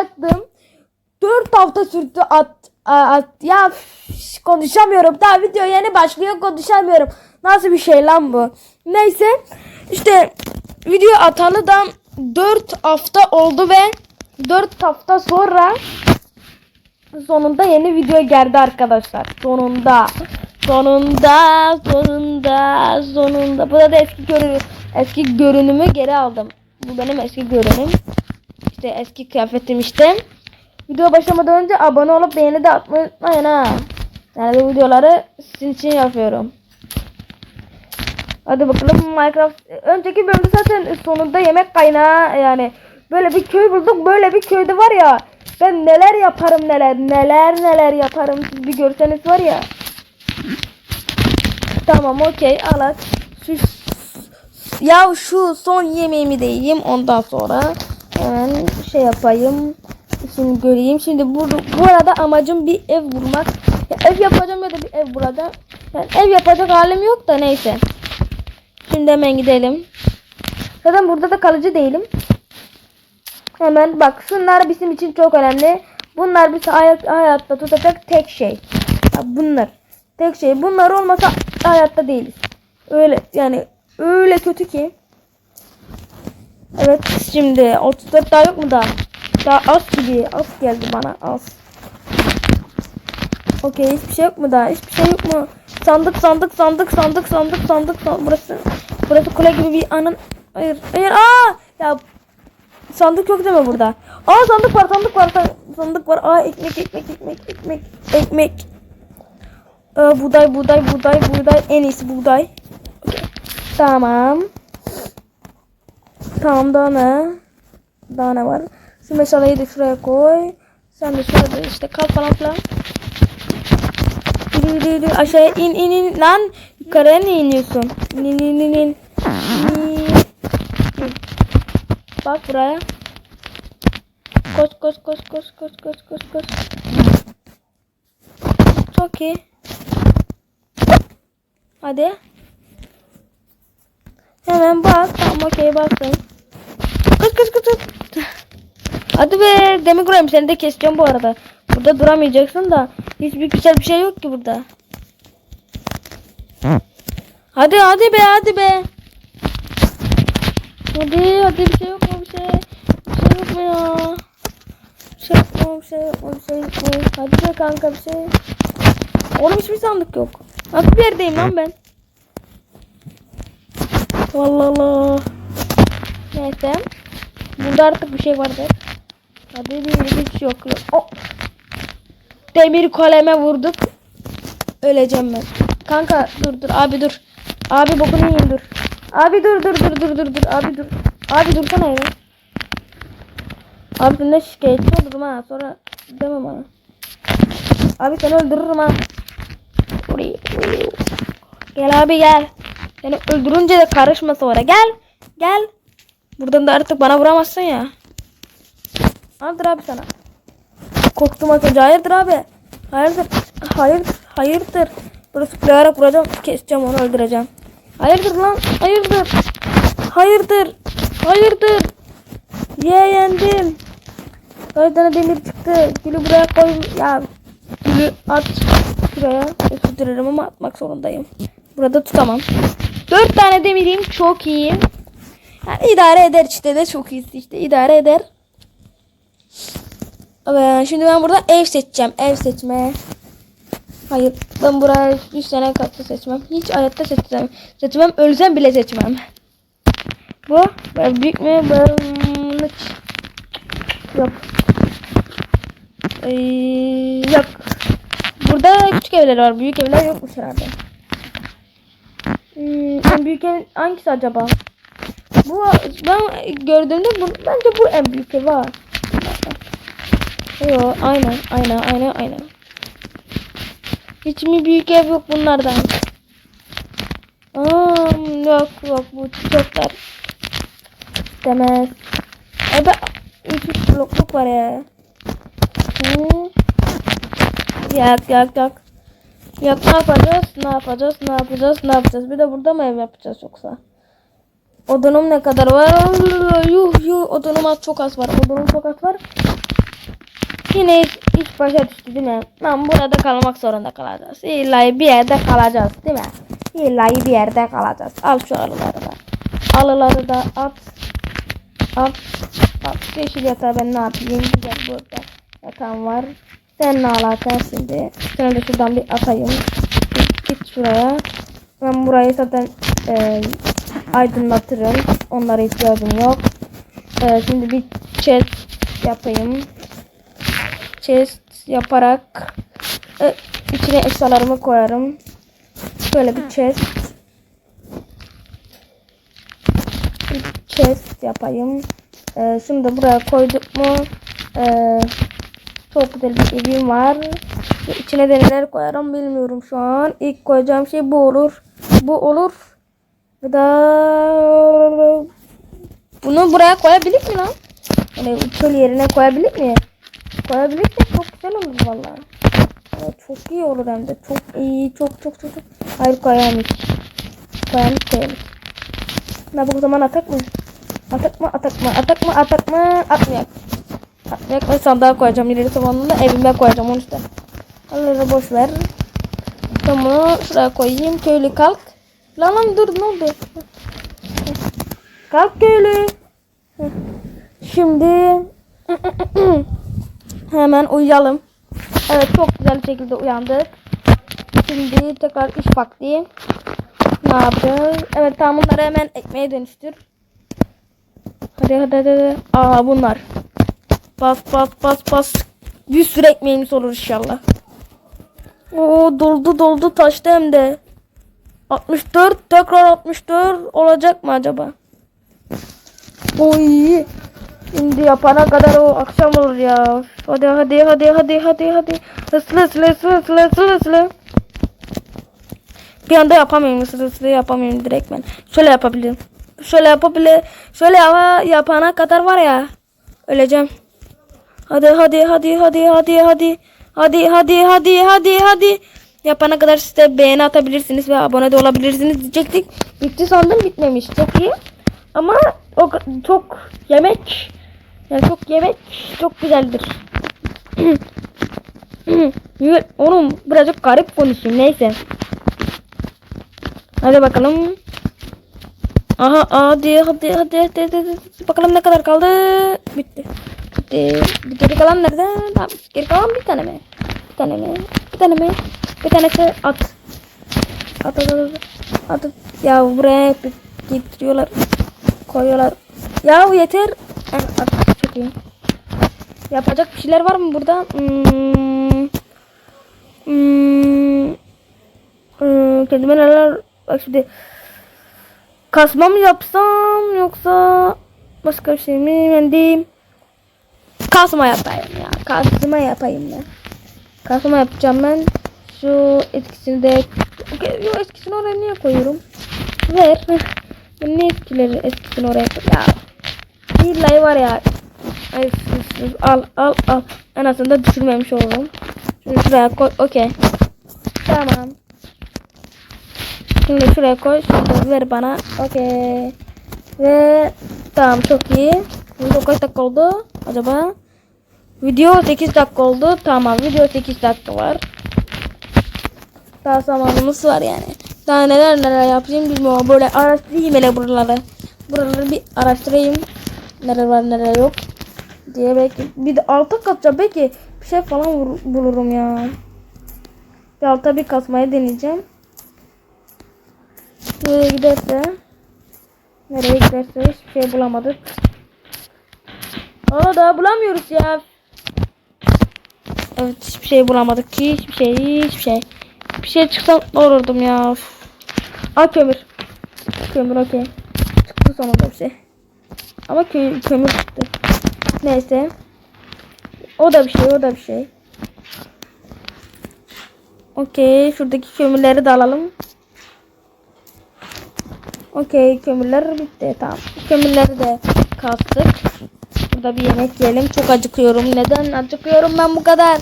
attım. 4 hafta sürdü at, at ya konuşamıyorum. Daha video yeni başlıyor konuşamıyorum. Nasıl bir şey lan bu? Neyse işte video atalı da 4 hafta oldu ve 4 hafta sonra sonunda yeni video geldi arkadaşlar. Sonunda. Sonunda, sonunda, sonunda. Bu da eski görünüm, eski görünümü geri aldım. Bu benim eski görünüm. İşte eski kıyafetim işte. Video başlamadan önce abone olup beğeni de atmayı unutmayın ha. Yani bu videoları sizin için yapıyorum. Hadi bakalım Minecraft. Önceki bölümde zaten sonunda yemek kaynağı yani böyle bir köy bulduk. Böyle bir köyde var ya ben neler yaparım neler neler neler yaparım siz bir görseniz var ya. Tamam okey al at. Şu, ya şu son yemeğimi de yiyeyim ondan sonra hemen şey yapayım. Şimdi göreyim. Şimdi bu, bu arada amacım bir ev bulmak. Ya ev yapacağım ya da bir ev bulacağım. Yani ev yapacak halim yok da neyse. Şimdi hemen gidelim. Zaten burada da kalıcı değilim. Hemen bak şunlar bizim için çok önemli. Bunlar bizi hay- hayatta tutacak tek şey. Bunlar. Tek şey. Bunlar olmasa hayatta değiliz. Öyle yani öyle kötü ki. Evet şimdi 34 daha yok mu daha? Daha az gibi. Az geldi bana az. Okey hiçbir şey yok mu daha? Hiçbir şey yok mu? Sandık sandık sandık sandık sandık sandık sandık. Burası burası kule gibi bir anın. Hayır hayır aa ya sandık yok deme burada. Aa sandık var sandık var san- sandık var. Aa ekmek ekmek ekmek ekmek ekmek. Aa, buğday buğday buğday buğday en iyisi buğday. Okey. Tamam. Tamam daha ne? Daha ne var? Şu meşaleyi de şuraya koy. Sen de şurada işte kal falan filan. Yürü yürü yürü aşağıya in in in lan yukarıya ne iniyorsun? İn in in in in. İn. İn. Bak buraya. Koş koş koş koş koş koş koş koş. Çok iyi. Hadi. Hemen bas. Tamam okey bastım. Kaç kaç kaç kaç. Hadi be demir kurayım seni de keseceğim bu arada. Burada duramayacaksın da hiçbir güzel bir şey yok ki burada. Hadi hadi be hadi be. Hadi hadi bir şey yok mu bir şey? Bir şey yok mu ya? Bir şey yok mu bir şey yok mu bir şey yok mu? Hadi be kanka bir şey. Oğlum hiçbir sandık yok. Nasıl bir yerdeyim lan ben? Vallahi Allah. Neyse. Burada artık bir şey vardır. Hadi hiç yok yok. Oh. Demir kaleme vurduk. Öleceğim ben. Kanka dur dur abi dur. Abi bokunu yiyin dur. Abi dur dur dur dur dur dur. Abi dur. Abi dursana ya. Abi senden şikayetçi olurum ha. Sonra deme bana. Abi seni öldürürüm ha. Gel abi gel. Seni öldürünce de karışma sonra. Gel. Gel. Buradan da artık bana vuramazsın ya. Hayırdır abi sana? Korktum az önce. Hayırdır abi? Hayırdır? Hayırdır? Hayırdır? Burası playarak vuracağım. Keseceğim onu öldüreceğim. Hayırdır lan? Hayırdır? Hayırdır? Hayırdır? Ye yendim. Dört tane demir çıktı. Gülü buraya koy. Ya gülü at şuraya. Özür ama atmak zorundayım. Burada tutamam. Dört tane demiriyim. Çok iyi. Yani idare eder işte de çok iyi işte idare eder. Şimdi ben burada ev seçeceğim. Ev seçme. Hayır ben buraya 100 tane katı seçmem. Hiç hayatta seçmem. Seçmem ölsem bile seçmem. Bu böyle büyük mü? Hiç. Yok. Ee, yok. Burada küçük evler var. Büyük evler yokmuş herhalde. Hmm, büyük ev hangisi acaba? Bu ben gördüğümde bu, bence bu en büyük var. Yo aynen aynen aynen aynen. Hiç mi büyük ev yok bunlardan? Aa, yok yok bu çiçekler. Demez. Evde 3 blokluk var ya. Hı. Yak yak yak. Yak ne yapacağız? Ne yapacağız? Ne yapacağız? Ne yapacağız? Bir de burada mı ev yapacağız yoksa? Odunum ne kadar var? Yuh yuh odunum az çok az var. Odunum çok az var. Yine iş, iş başa düştü değil mi? Lan burada kalmak zorunda kalacağız. İlla bir yerde kalacağız değil mi? İlla bir yerde kalacağız. Al şu arıları da. Alıları da at. At. At. Yeşil yatağı ben ne yapayım? Güzel burada. Yatağım var. Sen ne alakan şimdi? Sana da şuradan bir atayım. Git, git şuraya. Ben burayı zaten e, aydınlatırım. Onlara ihtiyacım yok. E, şimdi bir chest yapayım. Chest yaparak e, içine eşyalarımı koyarım. Böyle bir chest. Bir chest yapayım. E, şunu buraya koyduk mu? E, çok güzel bir evim var. İçine de neler koyarım bilmiyorum şu an. İlk koyacağım şey bu olur. Bu olur. Ve da bunu buraya koyabilir mi lan? Yani çöl yerine koyabilir mi? Koyabilir mi? Çok güzel olur. Evet, çok iyi olur hem de. Çok iyi. Çok çok çok. çok. Hayır koyamayız. Koyamayız koyamayız. Ne bu zaman atak mı? Atak mı? Atak mı? Atak mı? Atak mı? Atmayak. Atmayak. Ben sandığa koyacağım. İleri zamanında evime koyacağım onu işte. Onları boş ver. Bunu şuraya koyayım. Köylü kalk. Lan lan dur ne oldu? Kalk köylü. Şimdi hemen uyuyalım. Evet çok güzel bir şekilde uyandık. Şimdi tekrar iş vakti. Ne yapacağız? Evet tamam bunları hemen ekmeğe dönüştür. Hadi hadi hadi. hadi. Aa bunlar. Bas bas bas bas. Bir sürü ekmeğimiz olur inşallah. Oo doldu doldu taştı hem de. 64 tekrar 64 olacak mı acaba? Oy. Şimdi yapana kadar o akşam olur ya. Hadi hadi hadi hadi hadi hadi. Hızlı hızlı hızlı hızlı hızlı hızlı. Bir anda yapamıyorum hızlı hızlı yapamıyorum direkt ben. Şöyle yapabilirim. Şöyle yapabilir. Şöyle yapa, yapana kadar var ya. Öleceğim. Hadi hadi hadi hadi hadi hadi. Hadi hadi hadi hadi hadi. Yapana kadar size beğeni atabilirsiniz ve abone de olabilirsiniz diyecektik. Bitti sandım bitmemiş. Çok iyi. Ama o çok yemek yani çok yemek çok güzeldir. Oğlum birazcık garip konuşayım neyse. Hadi bakalım. Aha hadi hadi hadi hadi, hadi, hadi. Bakalım ne kadar kaldı. Bitti. Bitti. Geri kalan nerede? Tamam. Geri kalan bir tane mi? Bir tane mi? Bir tane mi? Bir tanesi at. At at at. At. at. Ya buraya hep getiriyorlar. Koyuyorlar. Ya yeter. Eh, at. Çok iyi. Yapacak bir şeyler var mı burada? Hmm. Hmm. Hmm, kendime neler bak şimdi kasma mı yapsam yoksa başka bir şey mi ben diyeyim kasma yapayım ya kasma yapayım ben kasma yapacağım ben şu etkisini de Yo, etkisini oraya niye koyuyorum ver ben ne etkileri etkisini oraya koy ya billahi var ya Ay, sus, sus. al al al en azından düşürmemiş olurum Şunu şuraya koy okey Tamam. Şimdi şuraya koy. Şimdi ver bana. Okey. Ve tamam çok iyi. Video kaç dakika oldu acaba? Video 8 dakika oldu. Tamam video 8 dakika var. Daha zamanımız var yani. Daha neler neler yapayım bilmiyorum. Böyle araştırayım hele buraları. Buraları bir araştırayım. Neler var neler yok. Diye belki bir de alta katacağım. Belki bir şey falan bulurum ya. Bir alta bir kasmayı deneyeceğim. Nereye giderse nereye giderse hiçbir şey bulamadık. Aa daha bulamıyoruz ya. Evet hiçbir şey bulamadık ki hiçbir şey hiçbir şey. Bir şey çıksa olurdum ya. Aa kömür. Kömür okey. Çıktı sonunda bir şey. Ama kö kömür çıktı. Neyse. O da bir şey o da bir şey. Okey. Şuradaki kömürleri de alalım. Okey. Kömürler bitti. Tamam. Kömürleri de kastık. Burada bir yemek yiyelim. Çok acıkıyorum. Neden acıkıyorum ben bu kadar?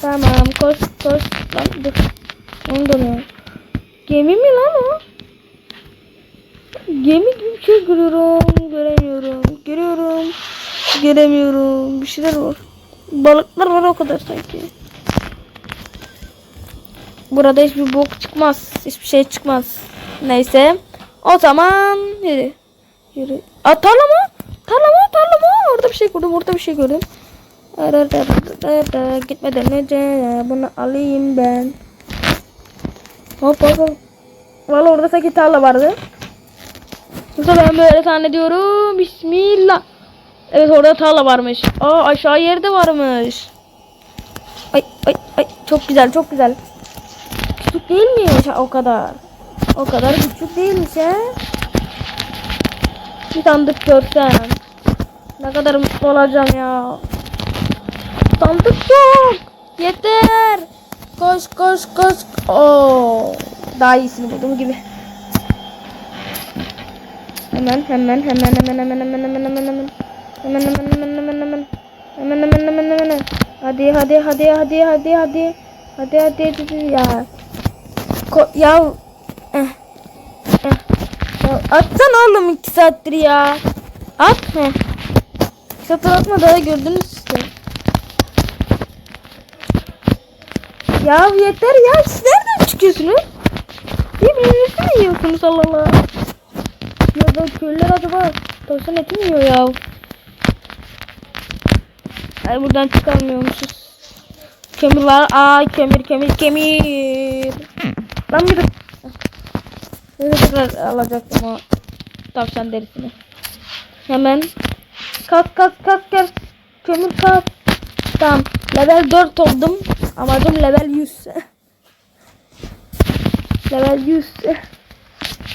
Tamam. Koş koş. Lan dur. Onu dönüyor. Gemi mi lan o? Gemi gibi bir şey görüyorum. Göremiyorum. Görüyorum. Göremiyorum. Bir şeyler var. Balıklar var o kadar sanki. Burada hiçbir bok çıkmaz. Hiçbir şey çıkmaz. Neyse. O zaman yürü. Yürü. Aa tarla mı? Tarla mı? Tarla mı? Orada bir şey gördüm. Orada bir şey gördüm. Gitmeden önce bunu alayım ben. Hop hop hop. Valla orada sanki tarla vardı. Yoksa ben böyle zannediyorum. Bismillah. Evet orada tarla varmış. Aa aşağı yerde varmış. Ay ay ay çok güzel çok güzel. Küçük değil ha, o kadar? O kadar küçük değilmiş he. Bir sandık görsem. Ne kadar mutlu olacağım ya. Sandık yok. Yeter. Koş koş koş. Oo. Daha iyisini buldum gibi. Hemen hemen hemen hemen hemen hemen hemen hemen hemen. Hemen hemen hemen hemen hemen. Hemen hemen hemen hemen. Hadi hadi hadi hadi hadi hadi. Hadi hadi hadi ya. Ko ya. Eh. Eh. Ya Atsana oğlum iki saattir ya. At. Heh. Saattir atma daha gördünüz işte. Ya yeter ya siz nereden çıkıyorsunuz? Birbirinizi mi yiyorsunuz Allah Allah? Ya da köylüler acaba tavşan eti mi yiyor ya? Ay buradan çıkamıyormuşuz. Kömür var. Aa kömür kömür kömür. Lan bir tekrar alacaktım o tavşan derisini. Hemen. Kalk kalk kalk kalk. Kömür kalk. Tamam. Level 4 oldum. Amacım level 100. level 100.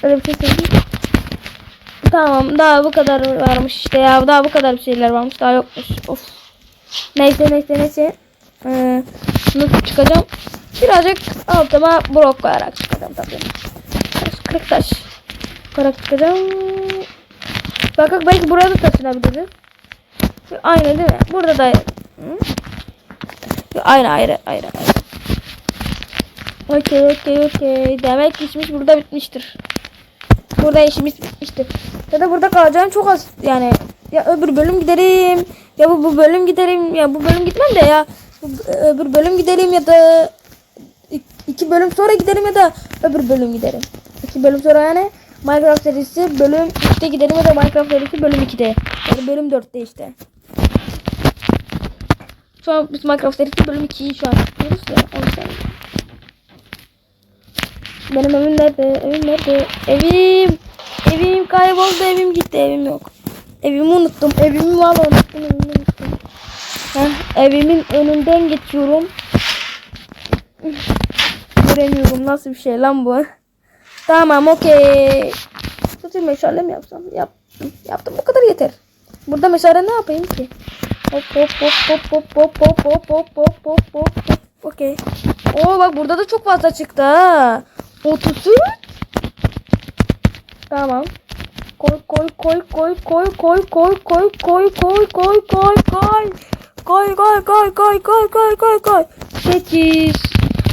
Öyle bir şey söyleyeyim. Tamam daha bu kadar varmış işte ya. Daha bu kadar bir şeyler varmış daha yokmuş. Of. Neyse neyse neyse. Ee, nasıl çıkacağım. Birazcık altıma blok koyarak çıkacağım tabii. Taş kırık taş koyarak çıkacağım. Bak bak belki burada taşınabiliriz. Aynı değil mi? Burada da Hı? Aynı ayrı ayrı ayrı okey okey okey demek işimiz burada bitmiştir Burada işimiz bitmiştir. Ya da burada kalacağım çok az yani. Ya öbür bölüm giderim. Ya bu, bu bölüm giderim. Ya bu bölüm gitmem de ya. Bu, öbür bölüm giderim ya da ik- iki bölüm sonra giderim ya da öbür bölüm giderim. İki bölüm sonra yani Minecraft serisi bölüm 3'te giderim ya da Minecraft serisi bölüm 2'de. Yani bölüm 4'te işte. Şu an biz Minecraft serisi bölüm 2'yi şu an yapıyoruz ya. O yüzden. Benim evim nerede? Evim nerede? Evim. Evim kayboldu. Evim gitti. Evim yok. Evimi unuttum. Evimi valla unuttum. Evimi unuttum. Heh, evimin önünden geçiyorum. Göremiyorum. Nasıl bir şey lan bu? Tamam okey. Tutuyor meşale mi yapsam? Yaptım. Yaptım. Bu kadar yeter. Burada meşale ne yapayım ki? Hop hop hop hop hop hop hop hop hop hop hop hop. Okey. Oo bak burada da çok fazla çıktı ha. 33. Tamam. Koy koy koy koy koy koy koy koy koy koy koy koy koy. Koy koy koy koy koy koy koy koy. 8.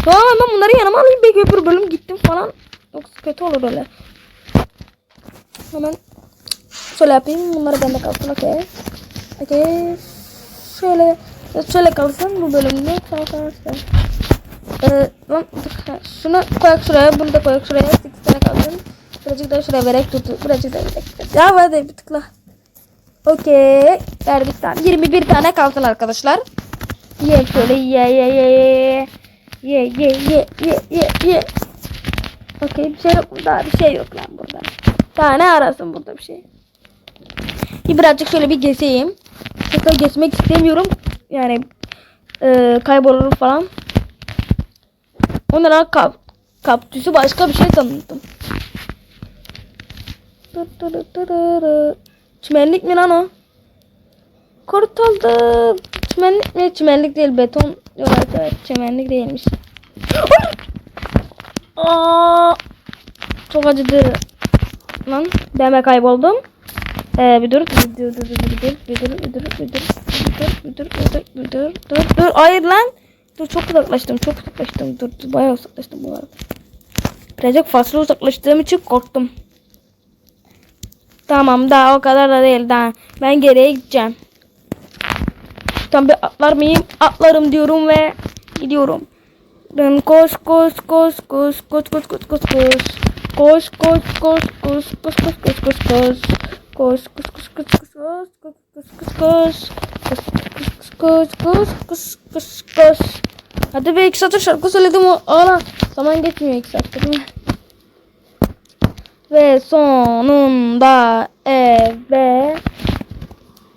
Tamam ben bunları yanıma alayım belki öbür bölüm gittim falan. Yoksa kötü olur öyle. Hemen şöyle yapayım. Bunları bende kalsın okey. Okey. Şöyle şöyle kalsın bu bölümde. Tamam tamam. Ee, lan şunu koyak şuraya, bunu da koyak şuraya. 8 tane kalsın. Birazcık daha şuraya vererek tut. Birazcık daha vererek. Ya hadi bir tıkla. Okey. Verdik tamam. 21 tane kalsın arkadaşlar. Ye şöyle ye ye ye ye. Ye ye ye ye ye ye. Okey bir şey yok. Daha bir şey yok lan burada. Daha ne arasın burada bir şey. Bir birazcık şöyle bir gezeyim. Tekrar gezmek istemiyorum. Yani e, kaybolurum falan. Onlara kap, kaptüsü başka bir şey tanıttım. Çimenlik mi lan o? Kurtuldum. Çimenlik mi? Çimenlik değil beton. Yok evet çimenlik değilmiş. Aa, çok acıdı. Lan deme kayboldum. Ee, bir dur, bir dur, bir dur, bir dur, bir dur, bir dur, bir dur, bir dur, bir dur, bir dur, bir dur, dur, dur, hayır lan. Dur çok uzaklaştım, çok uzaklaştım. Dur, dur bayağı uzaklaştım bu arada. Birazcık fazla uzaklaştığım için korktum. Tamam daha o kadar da değil daha. Ben geriye gideceğim. Tam bir atlar mıyım? Atlarım diyorum ve gidiyorum. Ben koş koş koş koş koş koş koş koş koş. Koş koş koş koş koş koş koş koş koş. Koş koş koş koş koş koş koş koş koş. Koş koş koş koş koş. Hadi be iki satır şarkı söyledim o. Ana zaman geçmiyor iki satır. Ve sonunda eve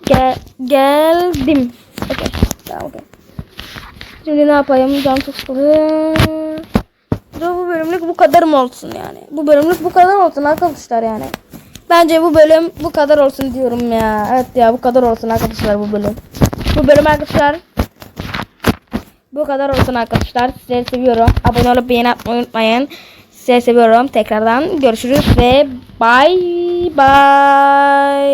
gel geldim. Okey. Tamam okey. Şimdi ne yapayım? Can çok sıkıldı. Ya bu bölümlük bu kadar mı olsun yani? Bu bölümlük bu kadar olsun arkadaşlar yani. Bence bu bölüm bu kadar olsun diyorum ya. Evet ya bu kadar olsun arkadaşlar bu bölüm. Bu bölüm arkadaşlar bu kadar olsun arkadaşlar. Sizleri seviyorum. Abone olup beğeni atmayı unutmayın. Sizleri seviyorum. Tekrardan görüşürüz ve bye bye.